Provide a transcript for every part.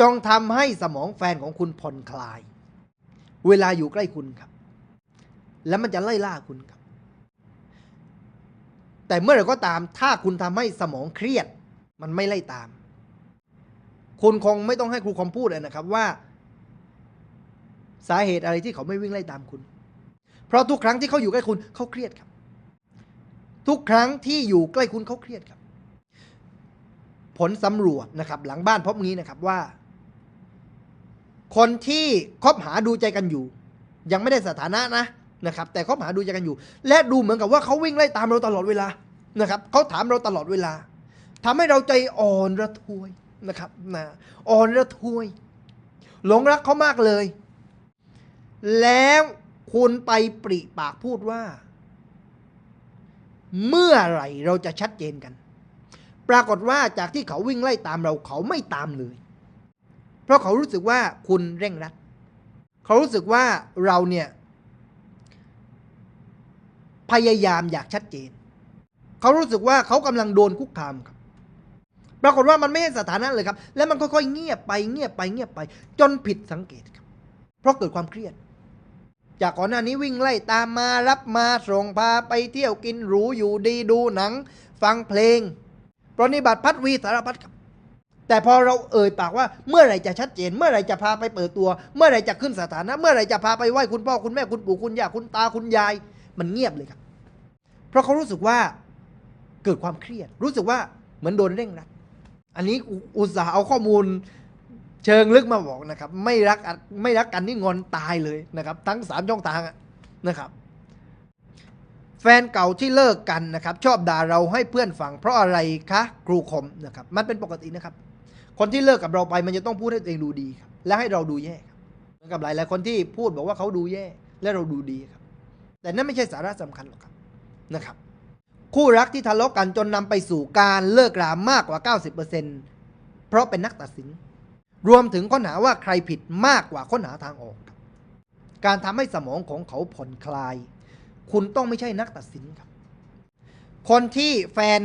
จงทำให้สมองแฟนของคุณผ่อนคลาย เวลาอยู่ใกล้คุณครับ แล้วมันจะไล่ล่าคุณครับ แต่เมื่อไรก็ตาม ถ้าคุณทำให้สมองเครียด มันไม่ไล่ตาม คุณคงไม่ต้องให้ครูคอมพูดเลยนะครับว่า สาเหตุอะไรที่เขาไม่วิ่งไล่ตามคุณ เพราะทุกครั้งที่เขาอยู่ใกล้คุณเขาเครียดครับ ทุกครั้งที่อยู่ใกล้คุณเขาเครียดครับ ผลสำรวจนะครับ หลังบ้านพบงี้นะครับว่า คนที่คบหาดูใจกันอยู่ ยังไม่ได้สถานะนะนะครับ แต่คบหาดูใจกันอยู่ และดูเหมือนกับว่าเขาวิ่งไล่ตามเราตลอดเวลานะครับเขาถามเราตลอดเวลาทำให้เราใจอ่อนระทวยนะครับนะอ่อนระทวย หลงรักเขามากเลย แล้วคุณไปปริปากพูดว่า เมื่อไหร่เราจะชัดเจนกัน ปรากฏว่าจากที่เขาวิ่งไล่ตามเราเขาไม่ตามเลย เพราะเขารู้สึกว่าคุณเร่งรัด เขารู้สึกว่าเราเนี่ยพยายามอยากชัดเจน เขารู้สึกว่าเขากำลังโดนคุกคามครับ ปรากฏว่ามันไม่ใช่สถานะเลยครับ และมันค่อยๆเงียบไปเงียบไปเงียบไป จนผิดสังเกตครับ เพราะเกิดความเครียด จากก่อนหน้านี้วิ่งไล่ตามมารับมาส่งพาไปเที่ยวกินหรูอยู่ดีดูหนัง ฟังเพลงปรนิบัติพัดวีสารพัดครับ แต่พอเราเอ่ยปากว่าเมื่อไหร่จะชัดเจน เมื่อไหร่จะพาไปเปิดตัว เมื่อไหร่จะขึ้นสถานะ เมื่อไหร่จะพาไปไหว้คุณพ่อคุณแม่คุณปู่คุณย่าคุณตาคุณยาย มันเงียบเลยครับ เพราะเขารู้สึกว่าเกิดความเครียด รู้สึกว่าเหมือนโดนเร่งรัดอันนี้อุตส่าห์เอาข้อมูลเชิงลึกมาบอกนะครับ ไม่รักไม่รักกันนี่งอนตายเลยนะครับ ทั้งสามช่องทางนะครับ แฟนเก่าที่เลิกกันนะครับ ชอบด่าเราให้เพื่อนฟังเพราะอะไรคะครูคมนะครับ มันเป็นปกตินะครับ คนที่เลิกกับเราไปมันจะต้องพูดให้ตัวเองดูดีครับและให้เราดูแย่ครับเหมือนกับหลายหลายคนที่พูดบอกว่าเขาดูแย่และเราดูดีครับ แต่นั่นไม่ใช่สาระสำคัญหรอกครับนะครับ คู่รักที่ทะเลาะกันจนนำไปสู่การเลิกรามากกว่า 90%เพราะเป็นนักตัดสิน รวมถึงค้นหาว่าใครผิดมากกว่าค้นหาทางออกครับการทำให้สมองของเขาผ่อนคลาย คุณต้องไม่ใช่นักตัดสินครับ คนที่แฟน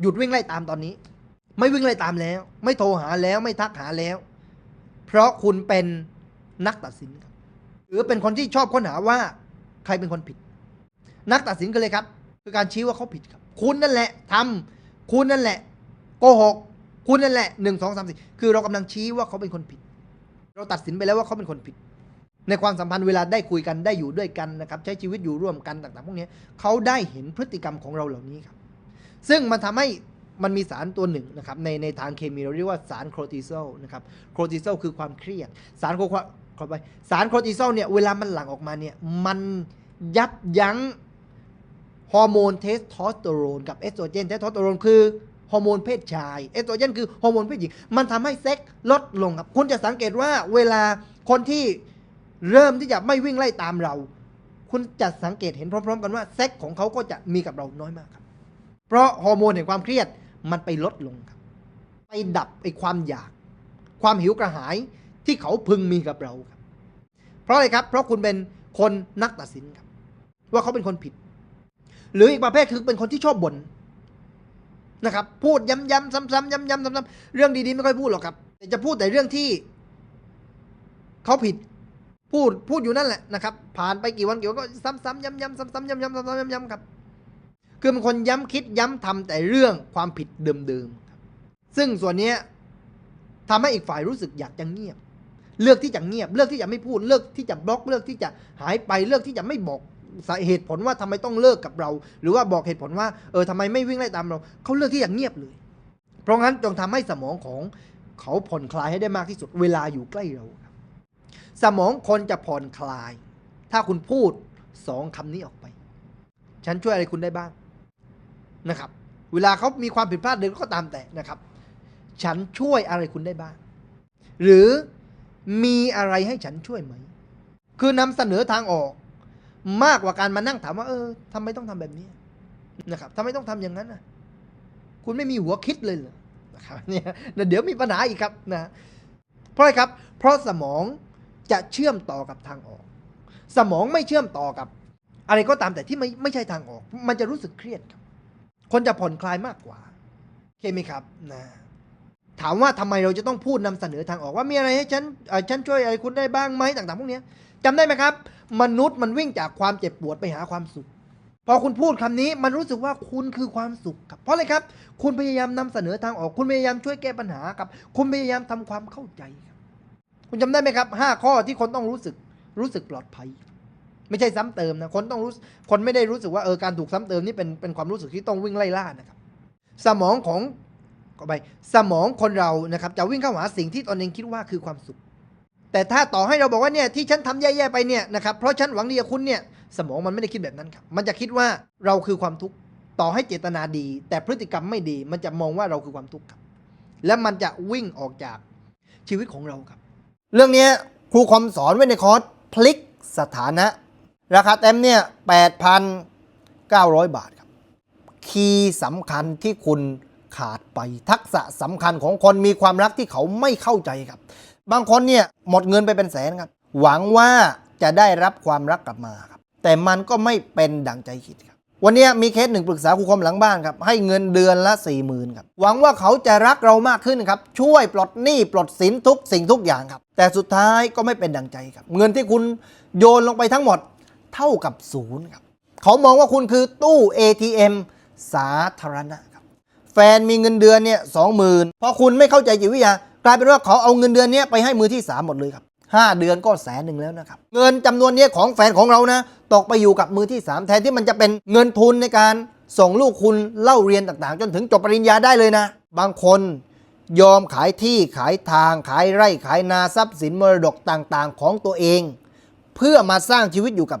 หยุดวิ่งไล่ตามตอนนี้ ไม่วิ่งไล่ตามแล้ว ไม่โทรหาแล้วไม่ทักหาแล้ว เพราะคุณเป็นนักตัดสินครับหรือเป็นคนที่ชอบค้นหาว่าใครเป็นคนผิด นักตัดสินกันเลยครับ คือการชี้ว่าเขาผิดครับ คุณนั่นแหละทำคุณนั่นแหละโกหกคุณนั่นแหละหนึ่งสองสามสี่คือเรากำลังชี้ว่าเขาเป็นคนผิด เราตัดสินไปแล้วว่าเขาเป็นคนผิด ในความสัมพันธ์เวลาได้คุยกันได้อยู่ด้วยกันนะครับใช้ชีวิตอยู่ร่วมกันต่างๆ พวกนี้เขาได้เห็นพฤติกรรมของเราเหล่านี้ครับ ซึ่งมันทำให้ มันมีสารตัวหนึ่งนะครับในในทางเคมีเราเรียกว่าสารโครติซอลนะครับโครติซอลคือความเครียด สารโคขอไปสารโครติซอลเนี่ยเวลามันหลั่งออกมาเนี่ยมันยับยั้งฮอร์โมนเทสโทสเตอโรนกับเอสโตรเจนเทสโทสเตอโรนคือฮอร์โมนเพศชายเอสโตรเจนคือฮอร์โมนเพศหญิง มันทำให้เซ็กลดลงครับ คุณจะสังเกตว่าเวลาคนที่เริ่มที่จะไม่วิ่งไล่ตามเรา คุณจะสังเกตเห็นพร้อม ๆ กันว่าเซ็กของเขาก็จะมีกับเราน้อยมากครับ เพราะฮอร์โมนแห่งความเครียด มันไปลดลงครับ ไปดับไอ้ความอยาก ความหิวกระหายที่เขาพึงมีกับเราครับ เพราะอะไรครับ เพราะคุณเป็นคนนักตัดสินครับ ว่าเขาเป็นคนผิด หรืออีกประเภทคือเป็นคนที่ชอบบ่นนะครับ พูดย้ำๆซ้ำๆย้ำๆซ้ำๆเรื่องดีๆไม่ค่อยพูดหรอกครับแต่จะพูดแต่เรื่องที่เขาผิดพูดพูดอยู่นั่นแหละนะครับ ผ่านไปกี่วันกี่วันก็ซ้ำๆย้ำๆซ้ำๆย้ำๆซ้ำๆย้ำๆครับ คือเป็นคนย้ำคิดย้ำทำแต่เรื่องความผิดเดิมๆ ซึ่งส่วนนี้ทำให้อีกฝ่ายรู้สึกอยากจะเงียบ เลือกที่จะเงียบ เลือกที่จะไม่พูด เลือกที่จะบล็อก เลือกที่จะหายไป เลือกที่จะไม่บอกสาเหตุผลว่าทำไมต้องเลิกกับเรา หรือว่าบอกเหตุผลว่าเออทำไมไม่วิ่งไล่ตามเรา เขาเลือกที่จะเงียบเลย เพราะงั้นจงทำให้สมองของเขาผ่อนคลายให้ได้มากที่สุดเวลาอยู่ใกล้เรา สมองคนจะผ่อนคลาย ถ้าคุณพูดสองคำนี้ออกไป ฉันช่วยอะไรคุณได้บ้าง นะครับ เวลาเขามีความผิดพลาดเดินก็ตามแต่นะครับ ฉันช่วยอะไรคุณได้บ้าง หรือมีอะไรให้ฉันช่วยไหม คือนำเสนอทางออก มากกว่าการมานั่งถามว่า เออทำไมต้องทำแบบนี้นะครับทำไมต้องทำอย่างนั้นนะคุณไม่มีหัวคิดเลยเหรอนะครับเนี่ยเดี๋ยวมีปัญหาอีกครับนะเพราะอะไรครับ เพราะสมองจะเชื่อมต่อกับทางออก สมองไม่เชื่อมต่อกับ อะไรก็ตามแต่ที่ไม่ไม่ใช่ทางออก มันจะรู้สึกเครียดครับ คนจะผ่อนคลายมากกว่าโอเคไหมครับนะถามว่าทำไมเราจะต้องพูดนำเสนอทางออกว่ามีอะไรให้ฉันฉันช่วยอะไรคุณได้บ้างไหมต่างๆพวกนี้ยจำได้ไหมครับ มนุษย์มันวิ่งจากความเจ็บปวดไปหาความสุข พอคุณพูดคำนี้มันรู้สึกว่าคุณคือความสุขครับเพราะอะไรครับ คุณพยายามนำเสนอทางออก คุณพยายามช่วยแก้ปัญหาครับ คุณพยายามทำความเข้าใจครับคุณจำได้ไหมครับห้าข้อที่คนต้องรู้สึกรู้สึกปลอดภัย ไม่ใช่ซ้ำเติมนะคนต้องรู้คนไม่ได้รู้สึกว่าเออการถูกซ้ำเติมนี่เป็นเป็นความรู้สึกที่ต้องวิ่งไล่ล่านะครับ สมองของก็ไปสมองคนเรานะครับ จะวิ่งเข้าหาสิ่งที่ตนเองคิดว่าคือความสุข แต่ถ้าต่อให้เราบอกว่าเนี่ยที่ฉันทำแย่ๆไปเนี่ยนะครับเพราะฉันหวังดีกับคุณเนี่ยสมองมันไม่ได้คิดแบบนั้นครับ มันจะคิดว่าเราคือความทุกข์ต่อให้เจตนาดี แต่พฤติกรรมไม่ดี มันจะมองว่าเราคือความทุกข์ครับ และมันจะวิ่งออกจากชีวิตของเราครับ เรื่องนี้ครูคอมสอนไว้ในคอร์สพลิกสถานะ ราคาเต็มเนี่ย 8,900 บาทครับ คีย์สำคัญที่คุณขาดไปทักษะสำคัญของคนมีความรักที่เขาไม่เข้าใจครับ บางคนเนี่ยหมดเงินไปเป็นแสนครับ หวังว่าจะได้รับความรักกลับมาครับ แต่มันก็ไม่เป็นดังใจคิดครับ วันนี้มีเคสหนึ่งปรึกษาครูคมหลังบ้านครับ ให้เงินเดือนละ4ี่หมื่นครับ หวังว่าเขาจะรักเรามากขึ้นครับ ช่วยปลดหนี้ปลดสินทุกสิ่งทุกอย่างครับ แต่สุดท้ายก็ไม่เป็นดังใจครับ เงินที่คุณโยนลงไปทั้งหมด เท่ากับศูนย์ครับเขามองว่าคุณคือตู้ ATM สาธารณะครับ แฟนมีเงินเดือนเนี่ยสองหมื่นพอคุณไม่เข้าใจจิตวิทยากลายเป็นว่าเขาเอาเงินเดือนเนี้ยไปให้มือที่สามหมดเลยครับห้าเดือนก็แสนหนึ่งแล้วนะครับ เงินจำนวนเนี้ยของแฟนของเรานะตกไปอยู่กับมือที่สามแทนที่มันจะเป็นเงินทุนในการส่งลูกคุณเล่าเรียนต่างๆ จนถึงจบปริญญาได้เลยนะ บางคนยอมขายที่ขายทางขายไร่ขายนาทรัพย์สินมรดกต่างๆ ของตัวเอง เพื่อมาสร้างชีวิตอยู่กับ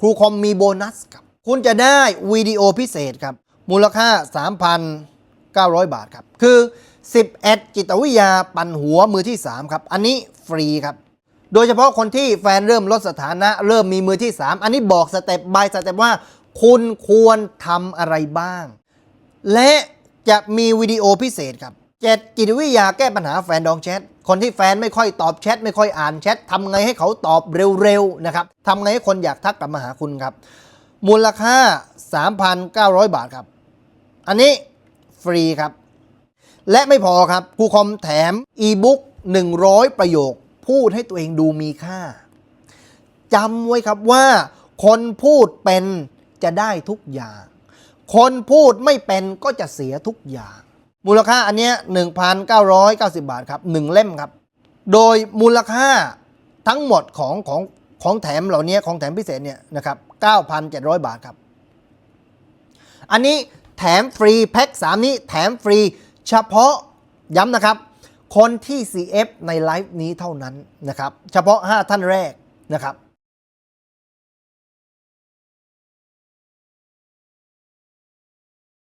ครูคอมมีโบนัสครับ คุณจะได้วิดีโอพิเศษครับ มูลค่า 3,900 บาทครับ คือ 11 จิตวิทยาปั่นหัวมือที่ 3 ครับ อันนี้ฟรีครับ โดยเฉพาะคนที่แฟนเริ่มลดสถานะเริ่มมีมือที่ 3 อันนี้บอกสเต็ปบายสเต็ปว่า คุณควรทำอะไรบ้าง และจะมีวิดีโอพิเศษครับเจ็ดจิตวิทยาแก้ปัญหาแฟนดองแชท คนที่แฟนไม่ค่อยตอบแชทไม่ค่อยอ่านแชททำไงให้เขาตอบเร็วๆนะครับทำไงให้คนอยากทักกลับมาหาคุณครับ มูลค่า 3,900 บาทครับ อันนี้ฟรีครับ และไม่พอครับครูคอมแถมอีบุ๊ก100 ประโยค พูดให้ตัวเองดูมีค่าจำไว้ครับว่า คนพูดเป็นจะได้ทุกอย่าง คนพูดไม่เป็นก็จะเสียทุกอย่าง มูลค่าอันเนี้ย1,990 บาทครับ1เล่มครับ โดยมูลค่าทั้งหมดของของของแถมเหล่านี้ของแถมพิเศษเนี่ยนะครับ9,700 บาทครับ อันนี้แถมฟรีแพ็ค3 นี้แถมฟรีเฉพาะย้ำนะครับ คนที่ CF ในไลฟ์นี้เท่านั้นนะครับ เฉพาะ 5 ท่านแรกนะครับ